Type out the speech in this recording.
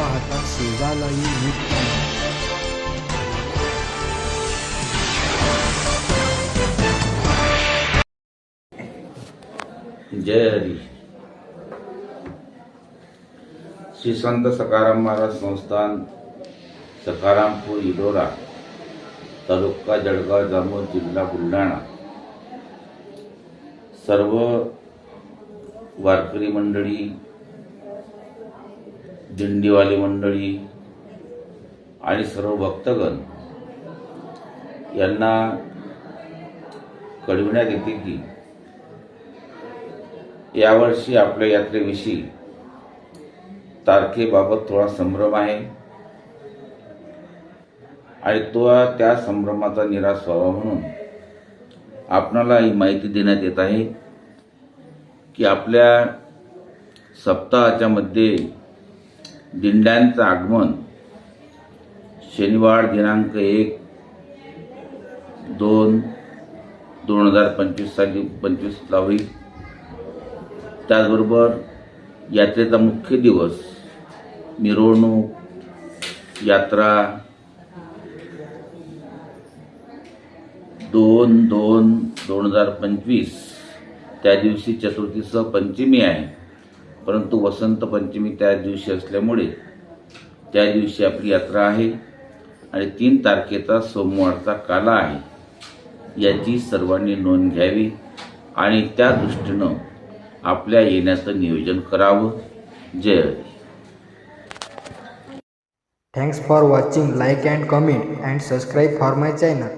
पाहता शेजालाही नीट जय हरी. श्री संत सकाराम महाराज संस्थान सकारामपूर इलोरा तालुका जळगाव जामोद जिल्हा बुलढाणा. सर्व वारकरी मंडळी दिंडीवाली मंडळी आणि सर्व भक्तगण यांना कळविण्यात येते की यावर्षी आपल्या यात्रेविषयी तारखेबाबत थोडा संभ्रम आहे आणि तो त्या संभ्रमाचा निराश व्हावा म्हणून आपणाला ही माहिती देण्यात येत आहे की आपल्या सप्ताहाच्या मध्ये दिंड्यांचं आगमन शनिवार दिनांक एक दोन दोन हजार पंचवीस साली पंचवीसला होईल. त्याचबरोबर यात्रेचा मुख्य दिवस मिरवणूक यात्रा दोन दोन दोन हजार पंचवीस. त्या दिवशी चतुर्थीसह पंचमी आहे. परंतु वसंत पंचमी त्या दिवशी असल्यामुळे त्या दिवशी आपली यात्रा आहे आणि तीन तारखेचा सोमवारचा काला आहे. याची सर्वांनी नोंद घ्यावी आणि त्या दृष्टीनं आपल्या येण्याचं नियोजन करावं. जय thanks for watching like and comment and subscribe for my channel.